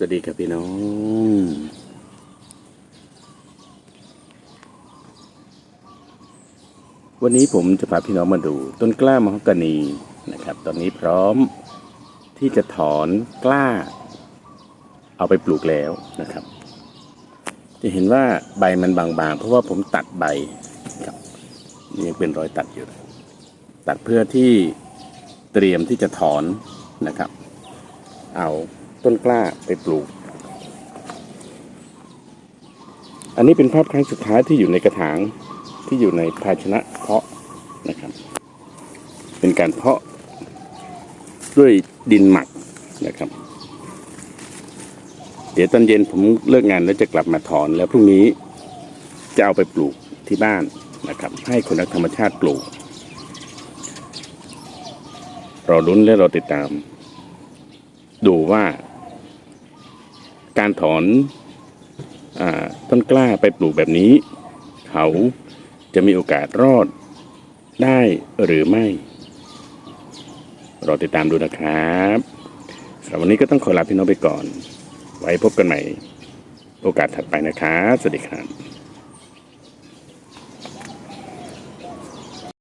สวัสดีครับพี่น้อง วันนี้ผมจะพาพี่น้องมาดู ต้นกล้ามะฮอกกานีนะครับ ตอนนี้พร้อมที่จะถอนกล้า เอาไปปลูกแล้วนะครับ จะเห็นว่าใบมันบางๆ เพราะว่าผมตัดใบครับนี่ยังเป็นรอยตัดอยู่ ตัดเพื่อที่เตรียมที่จะถอนนะครับ เอา ต้นกล้าไปปลูก อันนี้เป็นภาพครั้งสุดท้ายที่อยู่ในกระถางที่อยู่ในภาชนะเพาะนะครับ เป็นการเพาะด้วยดินหมักนะครับ เดี๋ยวตอนเย็นผมเลิกงานแล้วจะกลับมาถอนแล้วพรุ่งนี้จะเอาไปปลูกที่บ้านนะครับ ให้คนรักธรรมชาติปลูกเราลุ้นและเราติดตาม ดูว่า การถอนอต้นกล้าไปปลูกแบบนี้ เขาจะมีโอกาสรอดได้หรือไม่ รอติดตามดูนะครับสำหรับวันนี้ก็ต้องขอลาพี่น้องไปก่อน ไว้พบกันใหม่ โอกาสถัดไปนะครับ สวัสดีครับ